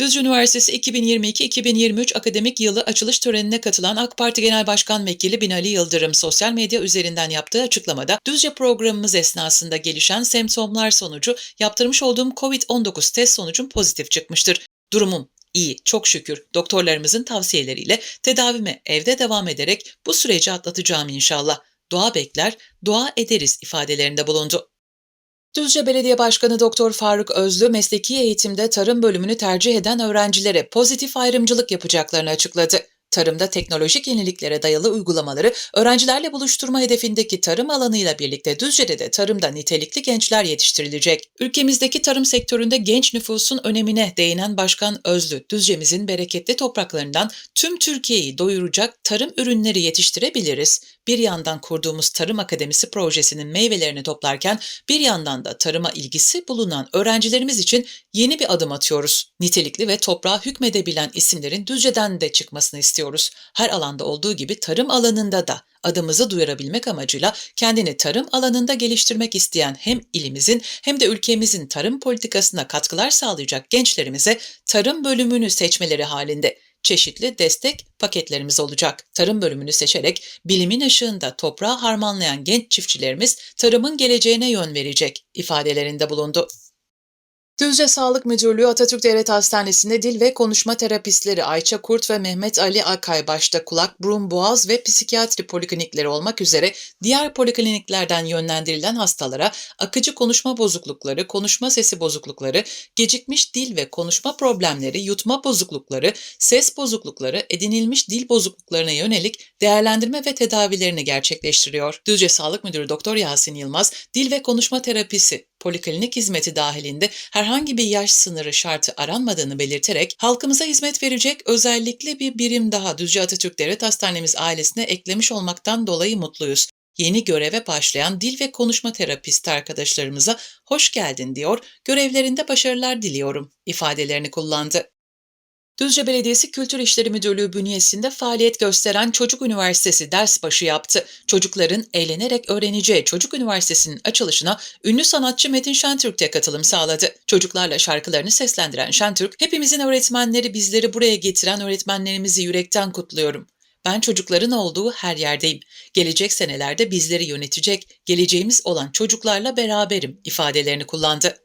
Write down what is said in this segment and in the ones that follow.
Düzce Üniversitesi 2022-2023 akademik yılı açılış törenine katılan AK Parti Genel Başkan Vekili Binali Yıldırım sosyal medya üzerinden yaptığı açıklamada Düzce programımız esnasında gelişen semptomlar sonucu yaptırmış olduğum COVID-19 test sonucum pozitif çıkmıştır. Durumum iyi, çok şükür. Doktorlarımızın tavsiyeleriyle tedavime evde devam ederek bu süreci atlatacağım inşallah. Dua bekler, dua ederiz ifadelerinde bulundu. Düzce Belediye Başkanı Doktor Faruk Özlü mesleki eğitimde tarım bölümünü tercih eden öğrencilere pozitif ayrımcılık yapacaklarını açıkladı. Tarımda teknolojik yeniliklere dayalı uygulamaları öğrencilerle buluşturma hedefindeki tarım alanıyla birlikte Düzce'de de tarımda nitelikli gençler yetiştirilecek. Ülkemizdeki tarım sektöründe genç nüfusun önemine değinen Başkan Özlü, Düzce'mizin bereketli topraklarından tüm Türkiye'yi doyuracak tarım ürünleri yetiştirebiliriz. Bir yandan kurduğumuz Tarım Akademisi projesinin meyvelerini toplarken bir yandan da tarıma ilgisi bulunan öğrencilerimiz için yeni bir adım atıyoruz. Nitelikli ve toprağa hükmedebilen isimlerin Düzce'den de çıkmasını istiyoruz. Her alanda olduğu gibi tarım alanında da adımızı duyurabilmek amacıyla kendini tarım alanında geliştirmek isteyen hem ilimizin hem de ülkemizin tarım politikasına katkılar sağlayacak gençlerimize tarım bölümünü seçmeleri halinde çeşitli destek paketlerimiz olacak. Tarım bölümünü seçerek bilimin ışığında toprağı harmanlayan genç çiftçilerimiz tarımın geleceğine yön verecek ifadelerinde bulundu. Düzce Sağlık Müdürlüğü Atatürk Devlet Hastanesi'nde dil ve konuşma terapistleri Ayça Kurt ve Mehmet Ali Akay başta kulak, burun, boğaz ve psikiyatri poliklinikleri olmak üzere diğer polikliniklerden yönlendirilen hastalara akıcı konuşma bozuklukları, konuşma sesi bozuklukları, gecikmiş dil ve konuşma problemleri, yutma bozuklukları, ses bozuklukları, edinilmiş dil bozukluklarına yönelik değerlendirme ve tedavilerini gerçekleştiriyor. Düzce Sağlık Müdürü Doktor Yasin Yılmaz, dil ve konuşma terapisi poliklinik hizmeti dahilinde herhangi bir yaş sınırı şartı aranmadığını belirterek halkımıza hizmet verecek özellikle bir birim daha Düzce Atatürk Devlet Hastanemiz ailesine eklemiş olmaktan dolayı mutluyuz. Yeni göreve başlayan dil ve konuşma terapisti arkadaşlarımıza hoş geldin diyor, görevlerinde başarılar diliyorum ifadelerini kullandı. Düzce Belediyesi Kültür İşleri Müdürlüğü bünyesinde faaliyet gösteren Çocuk Üniversitesi ders başı yaptı. Çocukların eğlenerek öğreneceği Çocuk Üniversitesi'nin açılışına ünlü sanatçı Metin Şentürk de katılım sağladı. Çocuklarla şarkılarını seslendiren Şentürk, hepimizin öğretmenleri bizleri buraya getiren öğretmenlerimizi yürekten kutluyorum. Ben çocukların olduğu her yerdeyim. Gelecek senelerde bizleri yönetecek, geleceğimiz olan çocuklarla beraberim ifadelerini kullandı.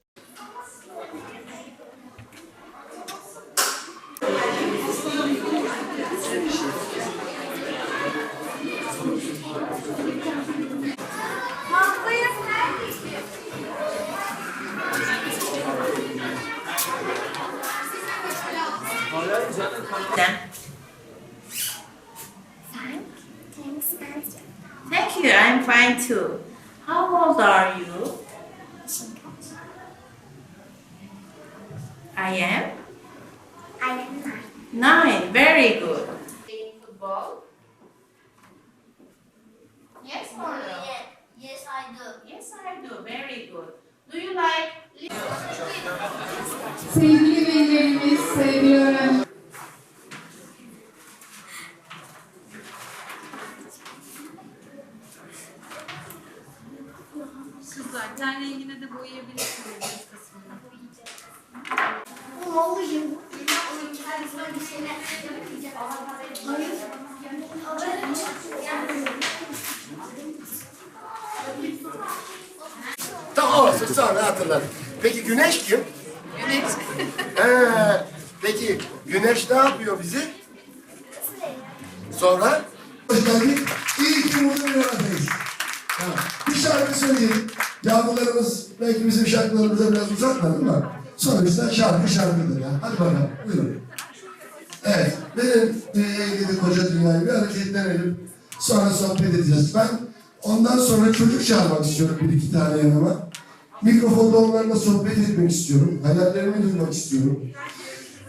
Nine. Very good. Sonra hatırladım. Peki güneş kim? Güneş. He, peki güneş ne yapıyor bizi? Sonra? Hoş geldik. İyi ki burada bir aradayız. Bir şarkı söyleyelim. Yavrularımız belki bizim şarkılarımıza biraz uzatmadı ama sonuçta şarkı şarkıdır ya. Hadi bakalım buyurun. Evet benim dünyaya ilgili koca dünyayı bir hareketlenelim. Sonra sohbet edeceğiz. Ben ondan sonra çocuk çağırmak istiyorum bir iki tane yanıma. Mikrofonda onlarla sohbet etmek istiyorum. Hayallerimi duymak istiyorum.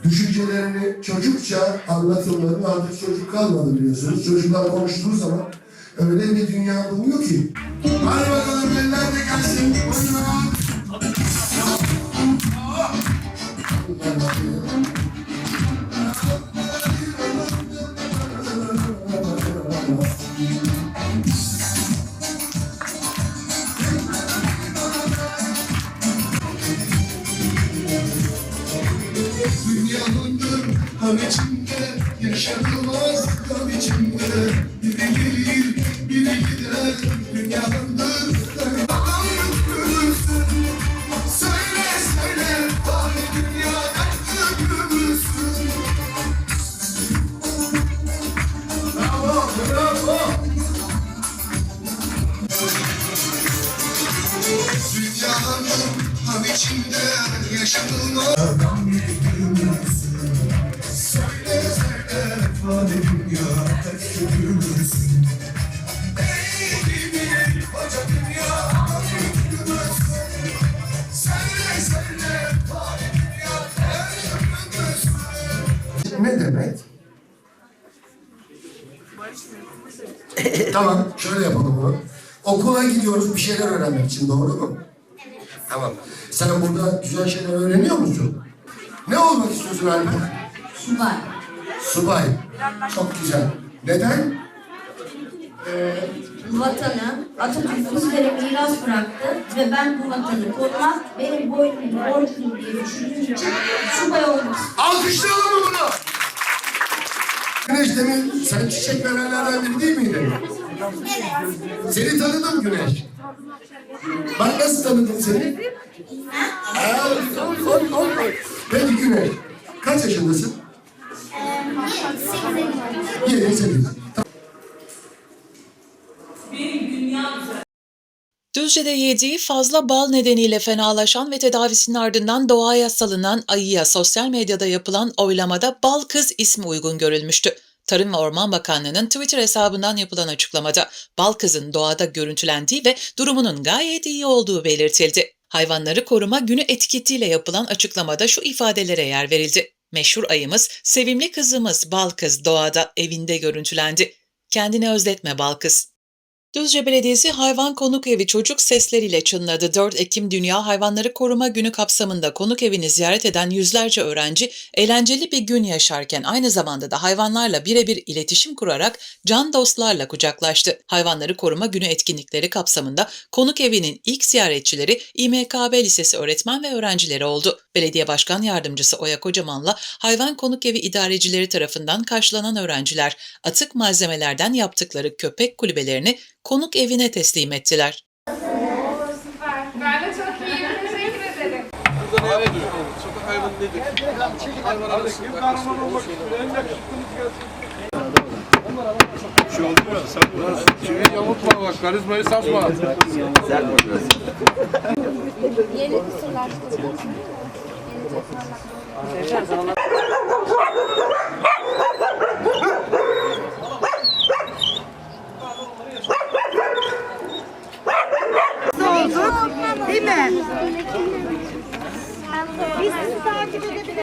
Düşüncelerini çocukça anlatımları artık çocuk kalmadı biliyorsunuz. Çocuklar konuştuğu zaman öyle bir dünya buluyor ki. Hadi bakalım eller Söyle söyle Bari dünya görürsün Bravo tamam, şöyle yapalım bunu. Okula gidiyoruz bir şeyler öğrenmek için, doğru mu? Evet. Tamam. Sen burada güzel şeyler öğreniyor musun? Ne olmak istiyorsun Alper? Subay. Subay. Çok güzel. Neden? vatanı Atatürk bizlere miras bıraktı ve ben bu vatanı korumak benim boynumun borcum diye düşündüğüm için subay olmak. Alkışlayalım mı bunu? Güneş demin sen çiçek verenlerden biri değil miydin? Seni tanıdım Güneş. Bak nasıl tanıdım seni? Aa, oy, oy, oy, oy. Peki Güneş, kaç yaşındasın? Ee, 8 Yedi, sekiz. Düzce'de yediği fazla bal nedeniyle fenalaşan ve tedavisinin ardından doğaya salınan ayıya sosyal medyada yapılan oylamada Bal Kız ismi uygun görülmüştü. Tarım ve Orman Bakanlığı'nın Twitter hesabından yapılan açıklamada Bal Kız'ın doğada görüntülendiği ve durumunun gayet iyi olduğu belirtildi. Hayvanları koruma günü etiketiyle yapılan açıklamada şu ifadelere yer verildi. Meşhur ayımız, sevimli kızımız Bal Kız doğada evinde görüntülendi. Kendini özletme Bal Kız. Düzce Belediyesi Hayvan Konuk Evi çocuk sesleriyle çınladı. 4 Ekim Dünya Hayvanları Koruma Günü kapsamında konuk evini ziyaret eden yüzlerce öğrenci eğlenceli bir gün yaşarken aynı zamanda da hayvanlarla birebir iletişim kurarak can dostlarla kucaklaştı. Hayvanları Koruma Günü etkinlikleri kapsamında konuk evinin ilk ziyaretçileri İMKB Lisesi öğretmen ve öğrencileri oldu. Belediye Başkan Yardımcısı Oya Kocaman'la hayvan konuk evi idarecileri tarafından karşılanan öğrenciler atık malzemelerden yaptıkları köpek kulübelerini konuk evine teslim ettiler. Ben de çok iyiyim. Teşekkür ederim. Sokak hayvanı nedir? Hayvan arası kahraman olmak istiyor. En yakışıklımız gelsin. Şey oldu ya, sen biraz şeyi yamultma bak, karizmayı satma. Değil mi? Biz sizi takip edebiliriz.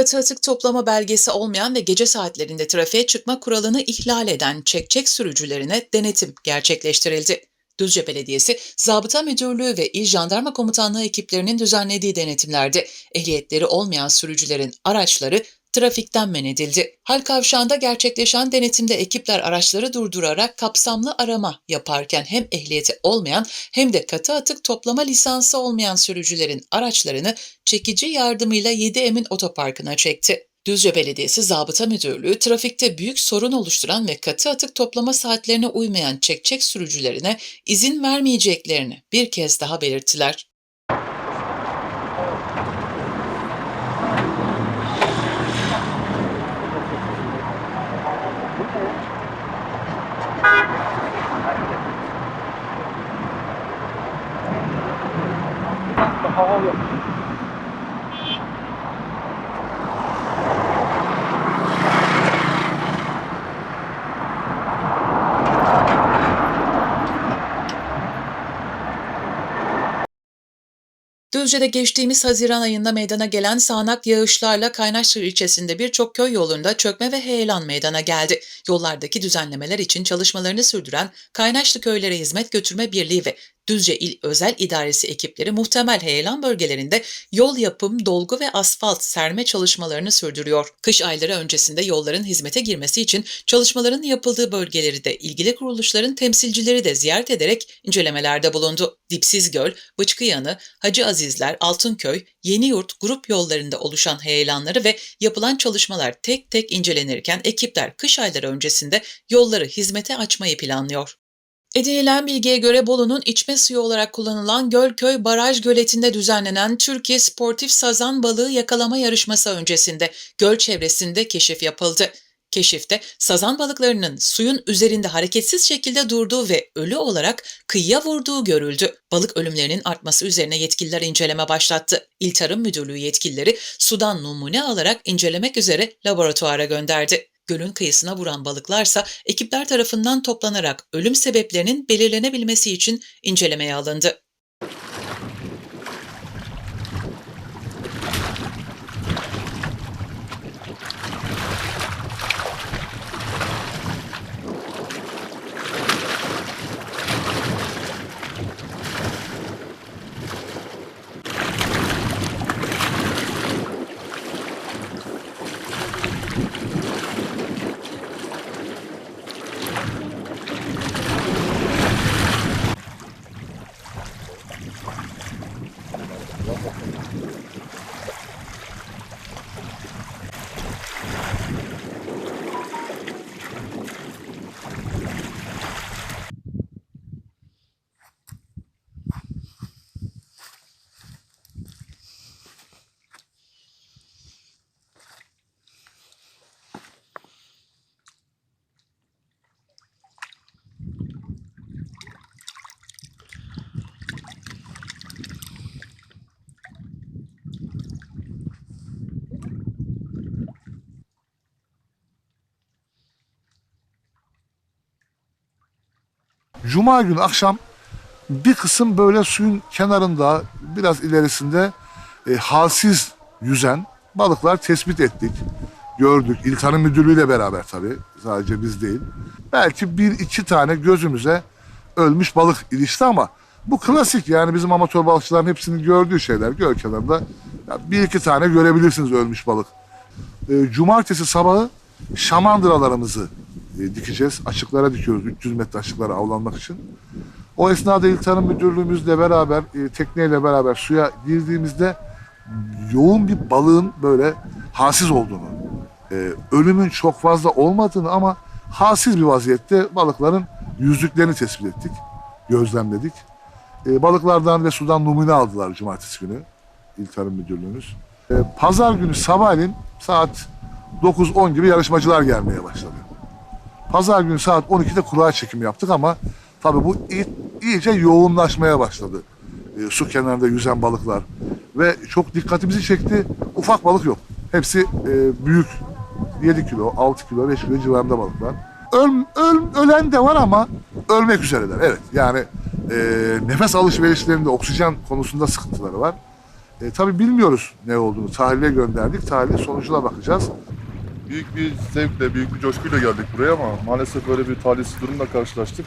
Katı atık toplama belgesi olmayan ve gece saatlerinde trafiğe çıkma kuralını ihlal eden çekçek sürücülerine denetim gerçekleştirildi. Düzce Belediyesi, Zabıta Müdürlüğü ve İl Jandarma Komutanlığı ekiplerinin düzenlediği denetimlerde ehliyetleri olmayan sürücülerin araçları trafikten men edildi. Hal kavşağında gerçekleşen denetimde ekipler araçları durdurarak kapsamlı arama yaparken hem ehliyeti olmayan hem de katı atık toplama lisansı olmayan sürücülerin araçlarını çekici yardımıyla 7 Emin Otoparkı'na çekti. Düzce Belediyesi Zabıta Müdürlüğü trafikte büyük sorun oluşturan ve katı atık toplama saatlerine uymayan çekçek sürücülerine izin vermeyeceklerini bir kez daha belirttiler. Mal yok. Düzce'de geçtiğimiz Haziran ayında meydana gelen sağanak yağışlarla Kaynaşçı ilçesinde birçok köy yolunda çökme ve heyelan meydana geldi. Yollardaki düzenlemeler için çalışmalarını sürdüren Kaynaşlı Köylere Hizmet Götürme Birliği ve Düzce İl Özel İdaresi ekipleri muhtemel heyelan bölgelerinde yol yapım, dolgu ve asfalt serme çalışmalarını sürdürüyor. Kış ayları öncesinde yolların hizmete girmesi için çalışmaların yapıldığı bölgeleri de ilgili kuruluşların temsilcileri de ziyaret ederek incelemelerde bulundu. Dipsiz Göl, Bıçkı Yanı, Hacı Azizler, Altınköy, Yeniyurt grup yollarında oluşan heyelanları ve yapılan çalışmalar tek tek incelenirken ekipler kış ayları öncesinde yolları hizmete açmayı planlıyor. Edinilen bilgiye göre Bolu'nun içme suyu olarak kullanılan Gölköy Baraj Göleti'nde düzenlenen Türkiye Sportif Sazan Balığı Yakalama Yarışması öncesinde göl çevresinde keşif yapıldı. Keşifte sazan balıklarının suyun üzerinde hareketsiz şekilde durduğu ve ölü olarak kıyıya vurduğu görüldü. Balık ölümlerinin artması üzerine yetkililer inceleme başlattı. İl Tarım Müdürlüğü yetkilileri sudan numune alarak incelemek üzere laboratuvara gönderdi. Gölün kıyısına vuran balıklarsa ekipler tarafından toplanarak ölüm sebeplerinin belirlenebilmesi için incelemeye alındı. Cuma günü akşam bir kısım böyle suyun kenarında biraz ilerisinde e, halsiz yüzen balıklar tespit ettik. Gördük. İl Tarım Müdürlüğü ile beraber tabii. Sadece biz değil. Belki bir iki tane gözümüze ölmüş balık ilişti ama bu klasik yani bizim amatör balıkçıların hepsinin gördüğü şeyler. Göl kenarında bir iki tane görebilirsiniz ölmüş balık. E, cumartesi sabahı şamandıralarımızı e, dikeceğiz. Açıklara dikiyoruz 300 metre açıklara avlanmak için. O esnada İl Tarım Müdürlüğümüzle beraber, e, tekneyle beraber suya girdiğimizde yoğun bir balığın böyle halsiz olduğunu, e, ölümün çok fazla olmadığını ama halsiz bir vaziyette balıkların yüzlüklerini tespit ettik, gözlemledik. E, balıklardan ve sudan numune aldılar cumartesi günü İl Tarım Müdürlüğümüz. Pazar günü sabahleyin saat 9-10 gibi yarışmacılar gelmeye başladı. Pazar günü saat 12'de kura çekimi yaptık ama tabii bu iyice yoğunlaşmaya başladı. E, su kenarında yüzen balıklar. Ve çok dikkatimizi çekti. Ufak balık yok. Hepsi e, büyük. 7 kilo, 6 kilo, 5 kilo civarında balıklar. Öl, öl, ölen de var ama ölmek üzereler. Evet yani e, nefes alışverişlerinde oksijen konusunda sıkıntıları var. E, tabii bilmiyoruz ne olduğunu. Tahlile gönderdik. Tahlil sonucuna bakacağız. Büyük bir zevkle, büyük bir coşkuyla geldik buraya ama maalesef böyle bir talihsiz durumla karşılaştık.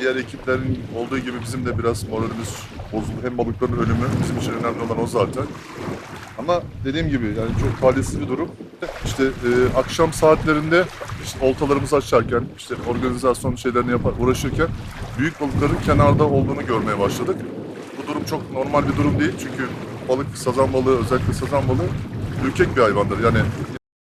Diğer ekiplerin olduğu gibi bizim de biraz moralimiz bozuldu. Hem balıkların ölümü, bizim için önemli olan o zaten. Ama dediğim gibi yani çok talihsiz bir durum. İşte e, akşam saatlerinde işte oltalarımızı açarken, işte organizasyon şeylerini yapar, uğraşırken büyük balıkların kenarda olduğunu görmeye başladık. Bu durum çok normal bir durum değil çünkü balık, sazan balığı, özellikle sazan balığı ürkek bir hayvandır. Yani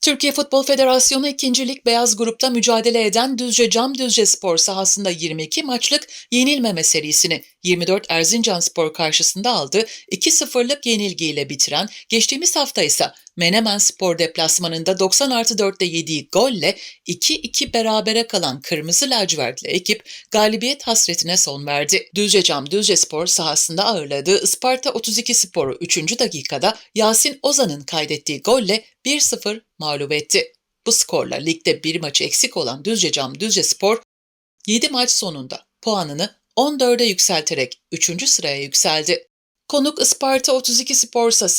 Türkiye Futbol Federasyonu 2. Lig Beyaz Grup'ta mücadele eden Düzce Cam Düzce Spor sahasında 22 maçlık yenilmeme serisini 24 Erzincan Spor karşısında aldı. 2-0'lık yenilgiyle bitiren geçtiğimiz hafta ise Menemen Spor deplasmanında 90 artı 4'te yediği golle 2-2 berabere kalan Kırmızı Lacivertli ekip galibiyet hasretine son verdi. Düzce Cam Düzce Spor sahasında ağırladığı Isparta 32 Spor'u 3. dakikada Yasin Ozan'ın kaydettiği golle 1-0 mağlup etti. Bu skorla ligde bir maçı eksik olan Düzce Cam Düzce Spor 7 maç sonunda puanını 14'e yükselterek 3. sıraya yükseldi. Konuk Isparta 32 Spor Sası